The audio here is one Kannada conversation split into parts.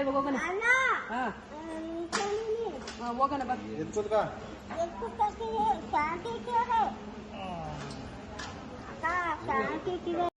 ಇವಾಗ ಹೋಗೋಣ. ಹಾ. ಹಾ, ಹೋಗೋಣ ಬಾ. ಶಾಂತಿ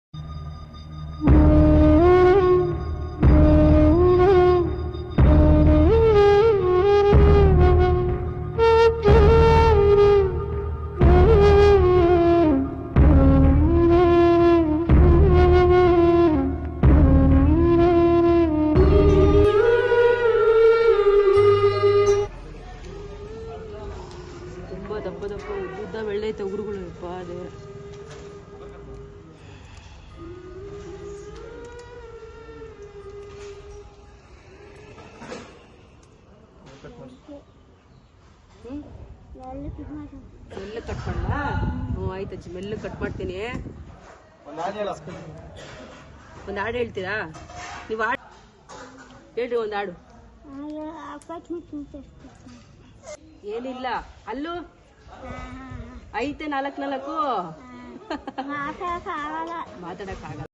ಮೆಲ್ಲ ಕಟ್ ಮಾಡಲಾ? ಹ್ಞೂ ಆಯ್ತು ಅಜ್ಜಿ ಮೆಲ್ಲ ಕಟ್ ಮಾಡ್ತೀನಿ. ಒಂದು ಹಾಡು ಹೇಳ್ತೀರಾ? ನೀವು ಹಾಡು ಹೇಳ್ರಿ ಒಂದು ಹಾಡು. ಏನಿಲ್ಲ. ಅಲ್ಲೂ? ಐತೆ ನಾಲ್ಕು ನಾಲ್ಕು? ಮಾತಾಡಕ್ ಆಗಲ್ಲ. ಮಾತಾಡಕ್ಕಾಗಲ್ಲ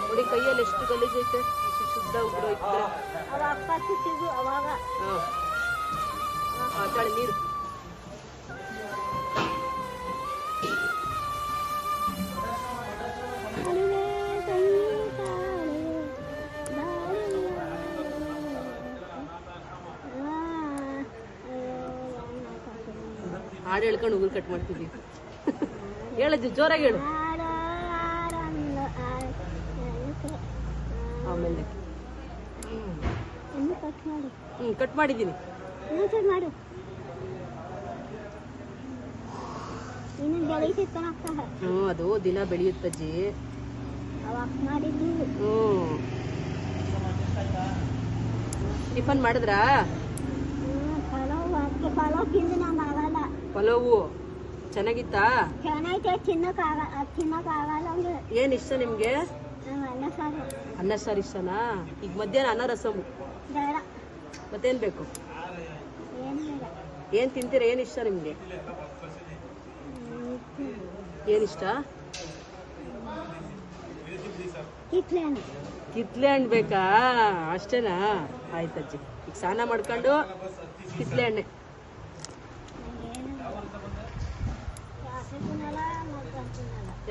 ನೋಡಿ ಕೈಯಲ್ಲಿ ಎಷ್ಟು ಗಲೀಜೈತೆ ಶುದ್ಧ ಉಗ್ರ ಅವಾಗ ನೀರು. ಹಾಡು ಹೇಳ್ಕೊಂಡು ಉಗುರು ಕಟ್ ಮಾಡ್ತಿದ್ವಿ ಹೇಳಜ್ಜಿ ಜೋರಾಗಿ ಹೇಳು. ಆಮೇಲೆ. ಇನ್ನು ಕಟ್ ಮಾಡಿದೀನಿ ಹ್ಞೂ ಕಟ್ ಮಾಡಿದ್ದೀನಿ. ಹ್ಞೂ ಅದು ದಿನ ಬೆಳೆಯುತ್ತಜ್ಜಿ ಹ್ಞೂ ಟಿಫನ್ ಮಾಡಿದ್ರಾ? ಪಲಾವ್. ಚೆನ್ನಾಗಿತ್ತಾ? ಚೆನ್ನಾಗೈತೆ ತಿನ್ನಕ್ಕಾಗ ಅದು ತಿನ್ನಕ್ಕಾಗಲ್ಲ ಅಂದ್ರೆ. ಏನು ಇಷ್ಟ ನಿಮಗೆ? ಅನ್ನ ಸಾರು. ಅನ್ನ ಸಾರು ಇಷ್ಟನಾ? ಈಗ ಮಧ್ಯಾಹ್ನ ಅನ್ನ ರಸಮು ಬೇಡ. ಮತ್ತೇನು ಬೇಕು? ಏನು ತಿಂತೀರ ಏನು ತಿಂತೀರಾ? ಏನು ಇಷ್ಟ ನಿಮಗೆ? ಏನಿಷ್ಟ ಕಿತ್ಲೆ ಹಣ್ಣು. ಬೇಕಾ? ಅಷ್ಟೇನಾ? ಆಯ್ತಜ್ಜಿ ಈಗ ಸ್ನಾನ ಮಾಡ್ಕೊಂಡು ಕಿತ್ಲೆ ಹಣ್ಣೆ.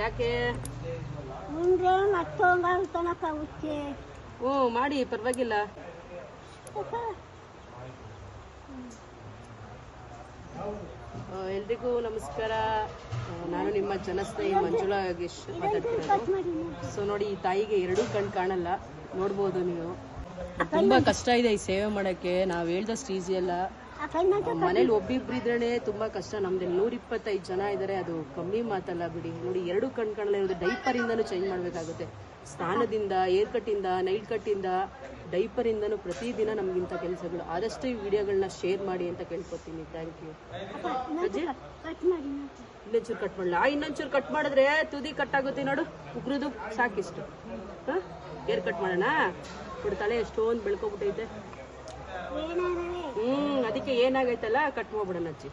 ಯಾಕೆ? ಮುಂದೆ ತನಕ ಹ್ಞೂ ಮಾಡಿ ಪರವಾಗಿಲ್ಲ. ಎಲ್ರಿಗೂ ನಮಸ್ಕಾರ. ನಾನು ನಿಮ್ಮ ಜನಸ್ನೇಹಿ ಮಂಜುಳಾ ಯೋಗೇಶ್ ಮಾತಾಡ್ತಿರೋದು ಸೊ ನೋಡಿ ಈ ತಾಯಿಗೆ ಎರಡೂ ಕಣ್ ಕಾಣಲ್ಲ. ನೋಡ್ಬೋದು ನೀವು. ತುಂಬಾ ಕಷ್ಟ ಇದೆ ಈ ಸೇವೆ ಮಾಡೋಕ್ಕೆ. ನಾವು ಹೇಳ್ದಷ್ಟು ಈಸಿ ಅಲ್ಲ ಮನೇಲಿ ಒಬ್ಬಿಬ್ರು ಇದ್ರೇನೆ ತುಂಬಾ ಕಷ್ಟ. ನಮ್ದು ನೂರ ಇಪ್ಪತ್ತೈದು ಜನ ಇದ್ದಾರೆ ಅದು ಕಮ್ಮಿ ಮಾತಲ್ಲ ಬಿಡಿ. ನೋಡಿ ಎರಡು ಕಣ್ ಕಾಣಲ್ಲ ಇರೋದು ಡೈಪರ್ ಇಂದನೂ ಚೇಂಜ್ ಮಾಡ್ಬೇಕಾಗುತ್ತೆ. ಸ್ನಾನದಿಂದ ಏರ್ ಕಟ್ಟಿಂದ ನೈಟ್ ಕಟ್ಟಿಂದ ಡೈಪರ್ ಇಂದನೂ ಪ್ರತಿದಿನ ನಮ್ಗಿಂತ ಕೆಲಸಗಳು. ಆದಷ್ಟು ಈ ವಿಡಿಯೋಗಳನ್ನ ಶೇರ್ ಮಾಡಿ ಅಂತ ಕೇಳ್ಕೊತೀನಿ. ಥ್ಯಾಂಕ್ ಯು ಕಟ್ ಇನ್ನೊಂಚೂರು ಕಟ್ ಮಾಡಲ? ಆ ಇನ್ನೊಂಚೂರು ಕಟ್ ಮಾಡಿದ್ರೆ ತುದಿ ಕಟ್ ಆಗುತ್ತೆ ನೋಡು. ಉಗ್ರದು ಸಾಕಿಷ್ಟು. ಹಾ? ಏರ್ ಕಟ್ ಮಾಡೋಣ? ನೋಡಿ ತಲೆ ಎಷ್ಟೊಂದು ಬೆಳ್ಕೊಬಿಟ್ಟೈತೆ. ಹ್ಮ್ ಅದಕ್ಕೆ ಏನಾಗೈತಲ್ಲ ಕಟ್ ಮಾಡ್ಬಿಡೋಣ ಅಜ್ಜಿ.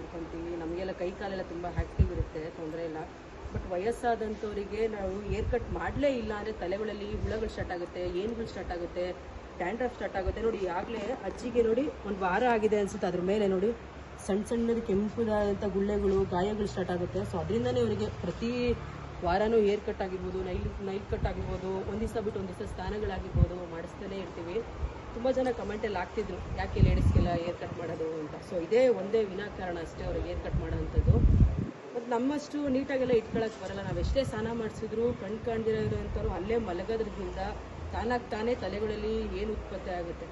ಮಾಡ್ಕೊತೀವಿ. ನಮಗೆಲ್ಲ ಕೈ ಕಾಲೆಲ್ಲ ತುಂಬ ಆ್ಯಕ್ಟಿವ್ ಇರುತ್ತೆ, ತೊಂದರೆ ಇಲ್ಲ. ಬಟ್ ವಯಸ್ಸಾದಂಥವರಿಗೆ ನಾವು ಏರ್ ಕಟ್ ಮಾಡಲೇ ಇಲ್ಲ ಅಂದರೆ ತಲೆಗಳಲ್ಲಿ ಹುಳಗಳು ಸ್ಟಾರ್ಟ್ ಆಗುತ್ತೆ, ಏನುಗಳು ಸ್ಟಾರ್ಟ್ ಆಗುತ್ತೆ ಡ್ಯಾಂಡ್ರಫ್ ಸ್ಟಾರ್ಟ್ ಆಗುತ್ತೆ. ನೋಡಿ ಆಗಲೇ ಅಜ್ಜಿಗೆ ನೋಡಿ ಒಂದು ವಾರ ಆಗಿದೆ ಅನಿಸುತ್ತೆ ಅದ್ರ ಮೇಲೆ ನೋಡಿ. ಸಣ್ಣ ಸಣ್ಣದು ಕೆಂಪುದಾದಂಥ ಗುಳ್ಳೆಗಳು, ಗಾಯಗಳು ಸ್ಟಾರ್ಟ್ ಆಗುತ್ತೆ. ಸೊ ಅದರಿಂದನೇ ಅವರಿಗೆ ಪ್ರತಿ ವಾರನೂ ಏರ್ ಕಟ್ ಆಗಿರ್ಬೋದು, ನೈಲ್ ನೈಲ್ ಕಟ್ ಆಗಿರ್ಬೋದು, ಒಂದು ದಿವಸ ಬಿಟ್ಟು ಒಂದು ದಿವಸ ಸ್ನಾನಗಳಾಗಿರ್ಬೋದು ಮಾಡಿಸ್ತಾನೆ ಇರ್ತೀವಿ. ತುಂಬ ಜನ ಕಮೆಂಟಲ್ಲಿ ಆಗ್ತಿದ್ರು ಯಾಕೆ ಲೇಡೀಸ್ಗೆಲ್ಲ ಏರ್ ಕಟ್ ಮಾಡೋದು ಅಂತ? ಸೊ ಇದೇ ಒಂದೇ ವಿನಾಕಾರಣ ಅಷ್ಟೇ ಅವ್ರಿಗೆ ಏರ್ ಕಟ್ ಮಾಡೋವಂಥದ್ದು ಮತ್ತು ನಮ್ಮಷ್ಟು ನೀಟಾಗೆಲ್ಲ ಇಟ್ಕೊಳಕ್ಕೆ ಬರಲ್ಲ. ನಾವು ಎಷ್ಟೇ ಸ್ನಾನ ಮಾಡಿಸಿದ್ರು ಕಣ್ ಕಾಣ್ದಿರೋ ಅಲ್ಲೇ ಮಲಗೋದ್ರಿಂದ ತಾನಾಗಿ ತಾನೇ ತಲೆಗಳಲ್ಲಿ ಏನು ಉತ್ಪತ್ತಿ ಆಗುತ್ತೆ.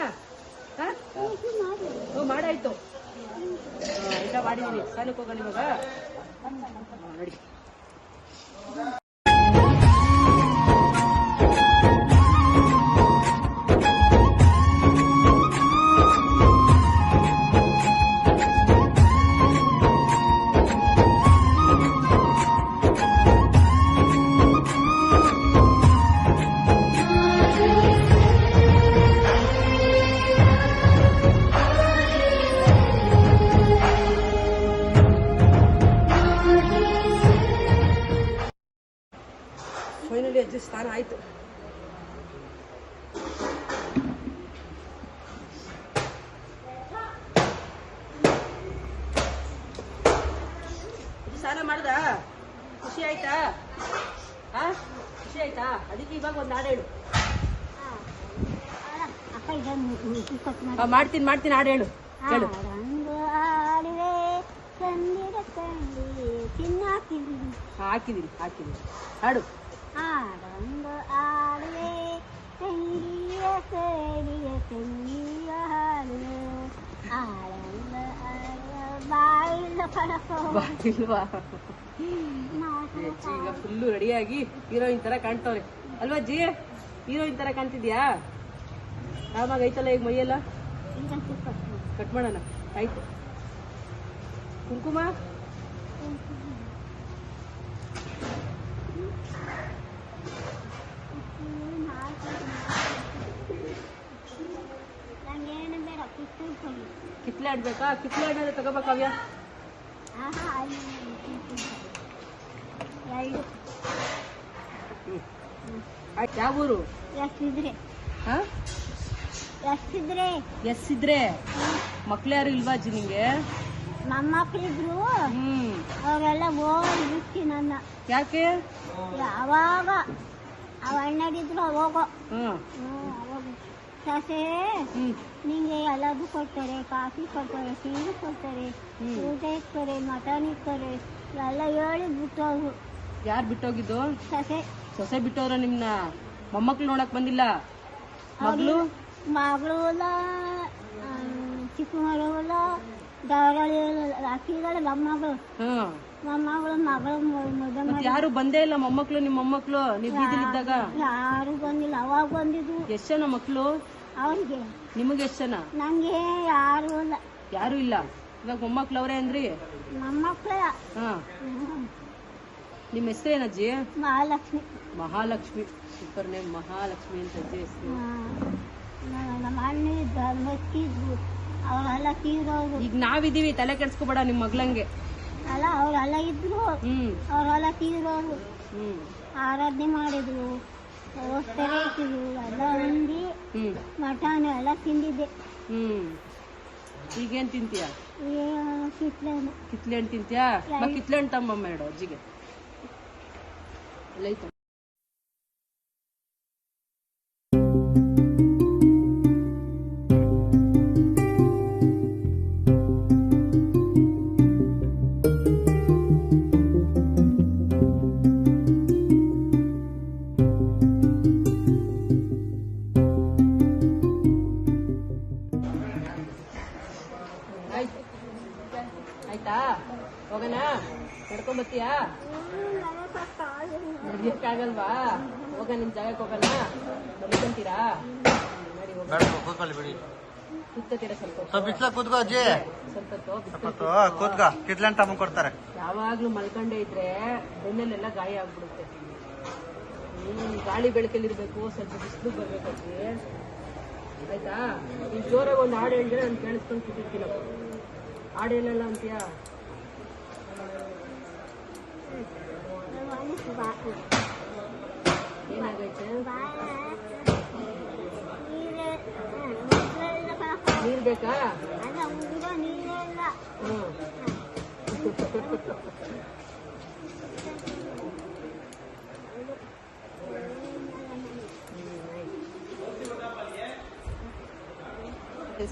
ಹಾಂ? ಹ್ಞೂ ಮಾಡಾಯ್ತು ಎಲ್ಲ ಮಾಡಿದ್ದೀನಿ ಸಾಲಕ್ಕೆ ಹೋಗೋಣ ಇವಾಗ. ನಡಿ. ಸ್ನಾನ ಮಾಡ್ದ? ಖುಷಿ ಆಯ್ತಾ? ಹಾ ಖುಷಿ ಆಯ್ತಾ? ಅದಕ್ಕೆ ಇವಾಗ ಒಂದು ಹಾಡು ಹೇಳು. ಆ, ಮಾಡ್ತೀನಿ ಮಾಡ್ತೀನಿ ಹಾಡು ಹೇಳು. ಹೇಳು. ಹಾಕಿದೀನಿ ಆಡುವೆ ಕಂದಿರ ಕಂಡಿ ಚಿನ್ನ ಕಿವಿ ಹಾ, ಹಾಕಿದ್ದೀನಿ ಹಾಕಿದ್ದೀನಿ ಹಾಡು. ಆಡಂದು ಆಡುವೆ ಈಗ ಫುಲ್ಲು ರೆಡಿಯಾಗಿ ಹೀರೋಯಿನ್ ತರ ಕಾಣ್ತವ್ರೆ ಅಲ್ವಾ ಜಿ? ಹೀರೋಯಿನ್ ತರ ಕಾಣ್ತಿದ್ಯಾ? ಆವಾಗ ಐತಲ್ಲ ಈಗ ಮೈಯೆಲ್ಲ? ಕಟ್ ಮಾಡೋಣ. ಆಯ್ತು. ಕುಂಕುಮ? ಕಿತ್ಲೆ ಆಡ್ಬೇಕಾ? ಕಿತ್ಲೆ ಆಡೋದು ತಗೋಬೇಕಾವ್ಯ ಯಾವೂರು ಯಾವ ಊರು? ಎಷ್ಟಿದ್ರೆ? ಹಾ? ಎಷ್ಟಿದ್ರೆ? ಎಸ್ ಇದ್ರೆ ಮಕ್ಳು ಯಾರು ಇಲ್ವಾ ಅಜ್ಜಿ ನಿಂಗೆ? ಮಕ್ಳಿದ್ರು ಹ್ಮ್. ಅವರೆಲ್ಲ ಬಿಟ್ಟು ನನ್ನ. ಯಾಕೆ? ಯಾವಾಗ ಅವ ಅಣ್ಣಾಡಿದ್ರು ಹೋಗೋ ಹ್ಮ್. ಅವಾಗ ಸಸೆ ಹ್ಮ್. ನಿಂಗೆ ಎಲ್ಲದು ಕೊಡ್ತಾರೆ ಕಾಫಿ ಕೊಡ್ತಾರೆ ಟೀ ಕೊಡ್ತಾರೆ ಹ್ಮ್. ಊಟ ಇಕ್ತಾರೆ ಮಟನ್ ಇಕ್ತಾರೆ ಎಲ್ಲ ಹೇಳಿ ಬಿಟ್ಟೋಗು. ಯಾರು ಬಿಟ್ಟೋಗಿದ್ದು? ಸಸೆ. ಸೊಸೆ ಬಿಟ್ಟೋದ್ರ ನಿಮ್ನ ಮೊಮ್ಮಕ್ಳು ನೋಡಕ್ ಬಂದಿಲ್ಲ? ಮಗಳು? ಮಗಳು ಇಲ್ಲ ಚಿಕ್ಕ ಮಗಳು ಅಕ್ಕಿಗಳ ಮೊಮ್ಮಗಳು ಹ್ಮ್ ಮೊಮ್ಮಗಳು. ಮಗಳು ಮದುವೆ ಮತ್ ಯಾರು ಬಂದೇ ಇಲ್ಲ ಮೊಮ್ಮಕ್ಳು ನಿಮ್ ಮೊಮ್ಮಕ್ಳು ನೀವ್ ಬೀದಿಲಿದ್ದಾಗ? ಯಾರು ಬಂದಿಲ್ಲ ಅವಾಗ ಬಂದಿದ್ದು. ಎಷ್ಟ್ ಜನ ಮಕ್ಳು? ಅವ್ರಿಗೆ. ನಿಮಗೆ ಎಷ್ಟ್ ಜನ ನಂಗೆ ಯಾರು ಇಲ್ಲ. ಯಾರು ಇಲ್ಲ? ಇವಾಗ ಮೊಮ್ಮಕ್ಳು ಅವ್ರೆ ಅಂದ್ರಿ? ಮೊಮ್ಮಕ್ಳ. ಹಾ. ಹೆಸರು ಏನಜ್ಜಿ ಮಹಾಲಕ್ಷ್ಮಿ. ಮಹಾಲಕ್ಷ್ಮಿ. ಸೂಪರ್ ನೇಮ್ ಮಹಾಲಕ್ಷ್ಮಿ ಅಂತ ಅಜ್ಜಿ ಹೆಸರು. ನಮ್ಮ ಅಣ್ಣ ಅವರೆಲ್ಲ ಈಗ ನಾವಿದೀವಿ ತಲೆ ಕೆಡ್ಸ್ಕೊಬೇಡ ನಿಮ್ ಮಗ್ಳಂಗೆ. ಅಲ್ಲ ಅವರೆಲ್ಲ ಇದ್ರು ಹ್ಮ್. ಹೊಲ ತೀರೋರು ಹ್ಮ್. ಆರಾಧನೆ ಮಾಡಿದ್ರು ಹೋಗ್ತಾರೆ ಇಟ್ಟಿದ್ರು ಎಲ್ಲ ಉಂಡಿ ಹ್ಮ್. ಮಟನ್ ಎಲ್ಲ ತಿಂದಿದ್ದೆ. ಹ್ಮ್. ಈಗೇನ್ ತಿಂತೀಯ? ಕಿತ್ಲೇನು ಕಿತ್ಲೆ ಹಣ್ಣು ತಿಂತೀಯಾ? ಕಿತ್ಲೆ ಹಣ್ಣು ತಮ್ಮ ಮೇಡ ಅಜ್ಜಿಗೆ. ಎಲ್ಲ ಜಾಗಕ್ಕೆ ಹೋಗೋಣ ಕೂತ್ಕೊಳ್ಳಿ ಬಿಡಿ. ಕೂತ್ಕೋತೀರಾ ಸ್ವಲ್ಪ? ಹೊತ್ತು? ಸ್ವಲ್ಪ ಬಿಸ್ಲಾಗ ಕೂತ್ಕೋ ಅಜ್ಜಿ. ಸ್ವಲ್ಪ ಹೊತ್ತು ಬಿಸ್ಲು ಮತ್ತು ಕೂತ್ಕೋ. ಕಿತ್ಲೆಂಟ್ ತಮ್ಮ ಕೊಡ್ತಾರೆ. ಯಾವಾಗ್ಲೂ ಮಲ್ಕೊಂಡೇ ಇದ್ರೆ ಬೆನ್ನಲ್ಲೆಲ್ಲ ಗಾಯ ಆಗ್ಬಿಡುತ್ತೆ. ಹ್ಮ್ ಗಾಳಿ ಬೆಳಕಲ್ಲಿರ್ಬೇಕು ಸ್ವಲ್ಪ ಬಿಸಿಲು ಬರ್ಬೇಕಾಗಿ ಆಯ್ತಾ? ಈಗ ಜೋರಾಗಿ ಒಂದು ಹಾಡು ಹೇಳಿದ್ರೆ ನಾನು ಕೇಳಿಸ್ಕೊಂಡು ಕೂತಿರ್ತೀನಿ. ಹಾಡು ಹೇಳಲ್ಲ ಅಂತೀಯಾ? ನೀರ್ ಬೇಕಾ? ಹ್ಮ್.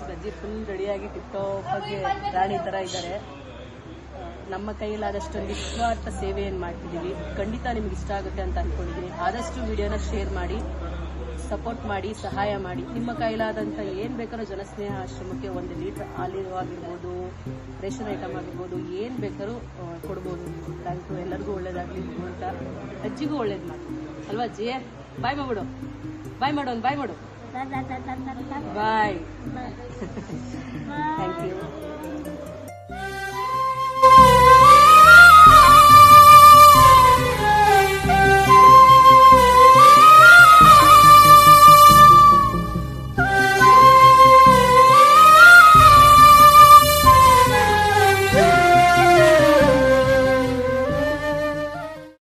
ಬಜ್ಜಿ ಫುಲ್ ರೆಡಿಯಾಗಿ ಟಿಪ್ಟಾಪಾಗಿ ರಾಣಿ ತರ ಇದ್ದಾರೆ. ನಮ್ಮ ಕೈಯಲ್ಲಾದಷ್ಟು ನಿಸ್ವಾರ್ಥ ಸೇವೆಯನ್ನು ಮಾಡ್ತಿದ್ದೀವಿ. ಖಂಡಿತ ನಿಮ್ಗೆ ಇಷ್ಟ ಆಗುತ್ತೆ ಅಂತ ಅಂದ್ಕೊಂಡಿದ್ದೀನಿ ಆದಷ್ಟು ವಿಡಿಯೋನ ಶೇರ್ ಮಾಡಿ, ಸಪೋರ್ಟ್ ಮಾಡಿ, ಸಹಾಯ ಮಾಡಿ. ನಿಮ್ಮ ಕೈಲಾದಂಥ ಏನು ಬೇಕಾದ್ರೂ ಜನಸ್ನೇಹ ಆಶ್ರಮಕ್ಕೆ ಒಂದು ಲೀಟ್ರ್ ಆಲಿವ್ ಆಗಿರ್ಬೋದು, ರೇಷನ್ ಐಟಮ್ ಆಗಿರ್ಬೋದು, ಏನು ಬೇಕಾದ್ರೂ ಕೊಡ್ಬೋದು. ಥ್ಯಾಂಕ್ ಯು ಎಲ್ಲರಿಗೂ ಒಳ್ಳೇದಾಗಲಿ ಅಂತ. ಅಜ್ಜಿಗೂ ಒಳ್ಳೇದು ಮಾಡಿ. ಅಲ್ವಾ ಅಜ್ಜಿ? ಬಾಯ್ ಮಾಡ್ಬಿಡು ಬಾಯ್ ಮಾಡು ಒಂದು ಬಾಯ್ ಮಾಡು. Bye thank you